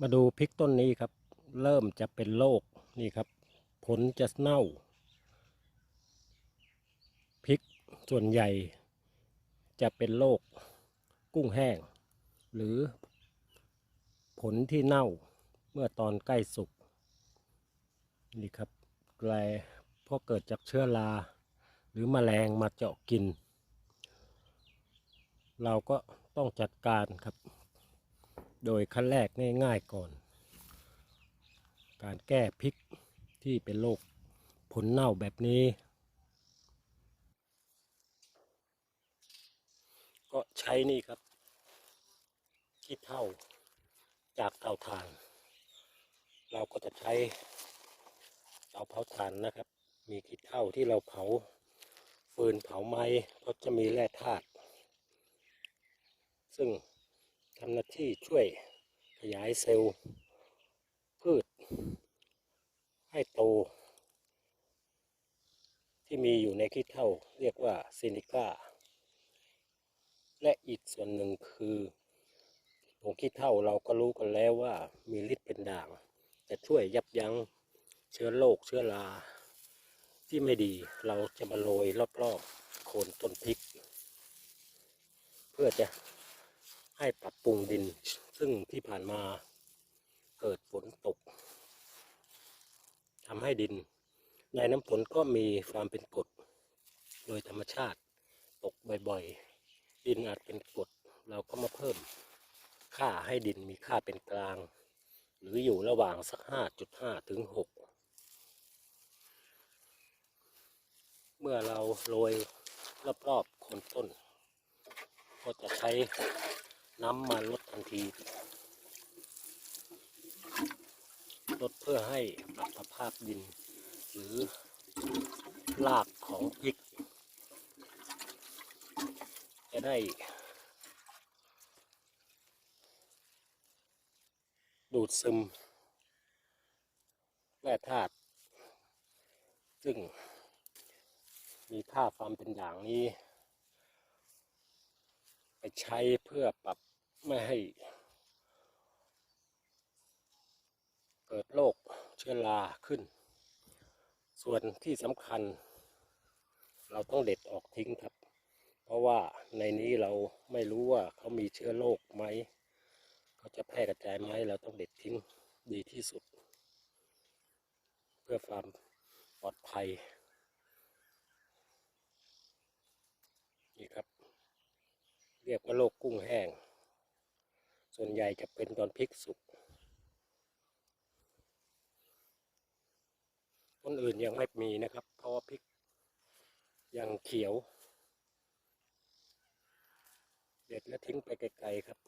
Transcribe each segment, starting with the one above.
มาดูพริกต้นนี้ครับ เริ่มจะเป็นโรคนี่ครับ ผลจะเน่าพริกส่วนใหญ่จะเป็นโรคกุ้งแห้ง หรือผลที่เน่าเมื่อตอนใกล้สุกนี่ครับแกลเพราะเกิดจากเชื้อราหรือมแมลงมาเจาะกิน เราก็ต้องจัดการครับ โดยขั้นแรกง่ายๆก่อน การแก้พริกที่เป็นโรคผลเน่าแบบนี้ ก็ใช้นี่ครับขี้เท่าจากเตาถ่าน เราก็จะใช้เตาเผาถ่านนะครับ มีขี้เท่าที่เราเผาฟืนเผาไม้ก็จะมีแร่ธาตุซึ่ง ทำหน้าที่ช่วยขยายเซลล์พืช ให้โต ที่มีอยู่ในขี้เท่าเรียกว่าซินิก้า และอีกส่วนหนึ่งคือผงขี้เท่าเราก็รู้กันแล้วว่ามีฤทธิ์เป็นด่าง จะช่วยยับยั้งเชื้อโรคเชื้อราที่ไม่ดีเราจะมาโรยรอบๆโคนต้นพริก เพื่อจะ ให้ปรับปรุงดิน ซึ่งที่ผ่านมาเกิดฝนตกทำให้ดิน ในน้ำฝนก็มีความเป็นกรดโดยธรรมชาติตกบ่อยๆ ดินอาจเป็นกรดเราก็มาเพิ่มค่าให้ดินมีค่าเป็นกลาง หรืออยู่ระหว่างสัก 5.5 ถึง 6 เมื่อเราโรยรอบๆโคนต้น ก็จะใช้ น้ำมาลดทันทีลดเพื่อให้ปรับสภาพดิน หรือรากของพริก จะได้ ดูดซึมแร่ธาตุซึ่ง มีค่าความเป็นอย่างนี้ ไปใช้เพื่อปรับ ไม่ให้ เกิดโรคเชื้อราขึ้น ส่วนที่สำคัญ เราต้องเด็ดออกทิ้งครับ เพราะว่าในนี้เราไม่รู้ว่าเขามีเชื้อโรคไหมเขาจะแพร่กระจายไหมเราต้องเด็ดทิ้งดีที่สุด เพื่อความปลอดภัยนี่ครับ เรียกว่าโรคกุ้งแห้ง ส่วนใหญ่จะเป็นตอนพริกสุกต้นอื่นยังไม่มีนะครับ เพราะว่าพริกยังเขียว เด็ดแล้วทิ้งไปไกลๆครับ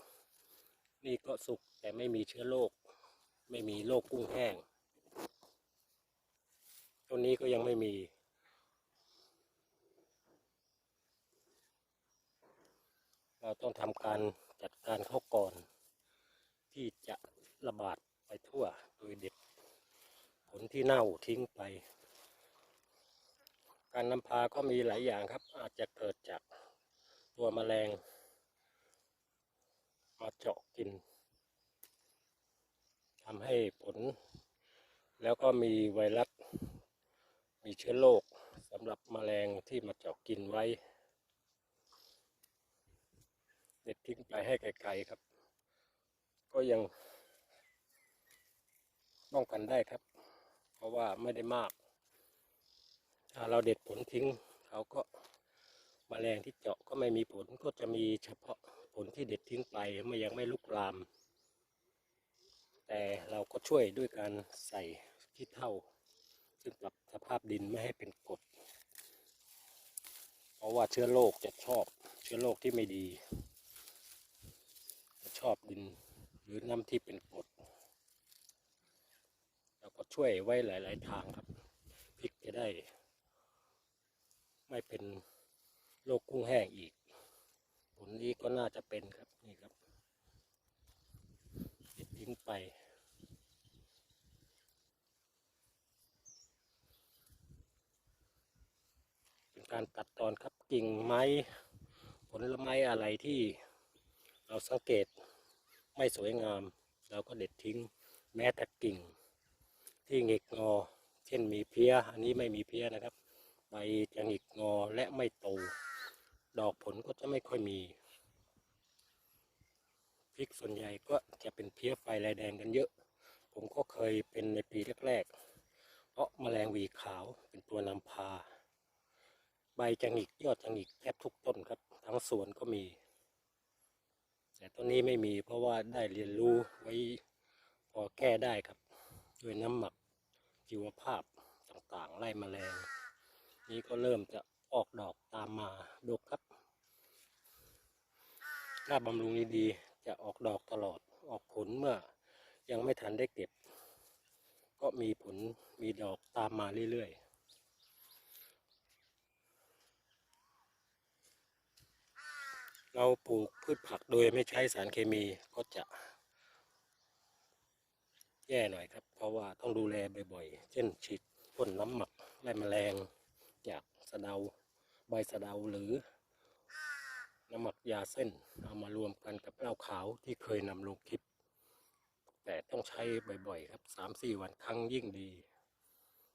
นี่ก็สุกแต่ไม่มีเชื้อโรคไม่มีโรคกุ้งแห้งต้นนี้ก็ยังไม่มีเราต้องทำการจัดการเขาก่อน ที่จะระบาดไปทั่วโดยเด็ดผลที่เน่าทิ้งไป การนำพาก็มีหลายอย่างครับ อาจจะเกิดจากตัวแมลง มาเจาะกินทำให้ผล แล้วก็มีไวรัส มีเชื้อโรคสำหรับแมลงที่มาเจาะกินไว้ เด็ดทิ้งไปให้ไกลๆครับ ก็ยังป้องกันได้ครับ เพราะว่าไม่ได้มาก ถ้าเราเด็ดผลทิ้งเขาก็มแมลงที่เจาะก็ไม่มีผลก็จะมีเฉพาะผลที่เด็ดทิ้งไปไม่ยังไม่ลุกลาม แต่เราก็ช่วยด้วยการใส่ขี้เท่า ซึ่งปรับสภาพดินไม่ให้เป็นกรดเพราะว่าเชื้อโรคจะชอบเชื้อโรคที่ไม่ดี จะชอบดิน หรือน้ำที่เป็นกรดเราก็ช่วยไว้หลาย ๆ ทางครับพริกจะได้ ไม่เป็นโรคกุ้งแห้งอีก ผลนี้ก็น่าจะเป็นครับนี่ครับติดทิ้งไปเป็นการตัดตอนครับกิ่งไม้ ผลไม้อะไรที่เราสังเกต ไม่สวยงาม เราก็เด็ดทิ้ง แม้แต่กิ่ง ที่หงิกงอ เช่นมีเพี้ย อันนี้ไม่มีเพี้ยนะครับ ใบจะหงิกงอและไม่โต ดอกผลก็จะไม่ค่อยมีพริกส่วนใหญ่ก็จะเป็นเพี้ยไฟลายแดงกันเยอะ ผมก็เคยเป็นในปีแรกๆ เพราะแมลงวีขาวเป็นตัวนำพา ใบจะหงิกยอดจะหงิกแทบทุกต้นครับ ทั้งสวนก็มี แต่ต้นนี้ไม่มีเพราะว่าได้เรียนรู้ไว้พอแก้ได้ครับ ด้วยน้ำหมักชีวภาพต่างๆไล่แมลง นี่ก็เริ่มจะออกดอกตามมาดกครับถ้าบำรุงดีๆจะออกดอกตลอดออกผลเมื่อยังไม่ทันได้เก็บ ก็มีผลมีดอกตามมาเรื่อยๆ เราปลูกพืชผักโดยไม่ใช้สารเคมีก็จะ แย่หน่อยครับ เพราะว่าต้องดูแลบ่อยๆ เช่นฉีดพ่นน้ำหมักไล่แมลงจากสะเดาใบสะเดาหรือ น้ำหมักยาเส้นเอามารวมกันกับเหล้าขาวที่เคยนำลงคลิป แต่ต้องใช้บ่อยๆ ครับสามสี่วันครั้งยิ่งดี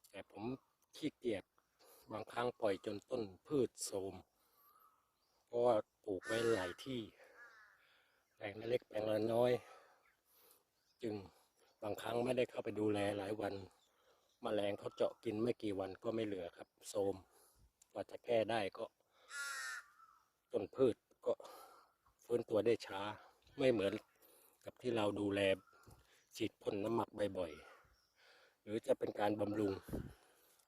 แต่ผมขี้เกียจบางครั้งปล่อยจนต้นพืชโทรมเพราะว่า ปลูกไว้หลายที่ แปลงเล็กแปลงละน้อย จึงบางครั้งไม่ได้เข้าไปดูแลหลายวันมแมลงเขาเจาะกินไม่กี่วันก็ไม่เหลือครับโทมกว่าจะแก้ได้ก็ต้นพืชก็ฟื้นตัวได้ช้าไม่เหมือนกับที่เราดูแลฉีดพ่นน้ำหมักบ่อยๆ หรือจะเป็นการบำรุง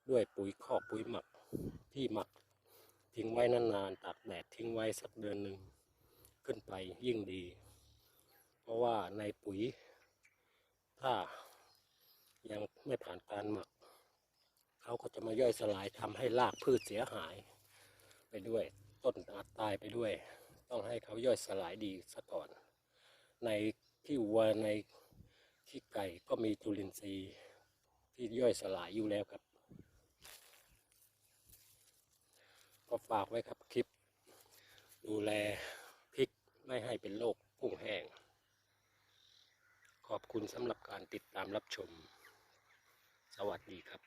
ด้วยปุ๋ยคอกปุ๋ยหมักที่หมัก ทิ้งไว้นานๆตากแดดทิ้งไว้สักเดือนหนึ่งขึ้นไปยิ่งดี เพราะว่าในปุ๋ย ถ้ายังไม่ผ่านการหมัก เขาก็จะมาย่อยสลายทำให้รากพืชเสียหาย ไปด้วยต้นอาจตายไปด้วย ต้องให้เขาย่อยสลายดีซะก่อน ในขี้วัวในขี้ไก่ก็มีจุลินทรีย์ที่ย่อยสลายอยู่แล้วครับ ก็ฝากไว้ครับคลิป ดูแลพริกไม่ให้เป็นโรคพุ่งแห้ง ขอบคุณสำหรับการติดตามรับชม สวัสดีครับ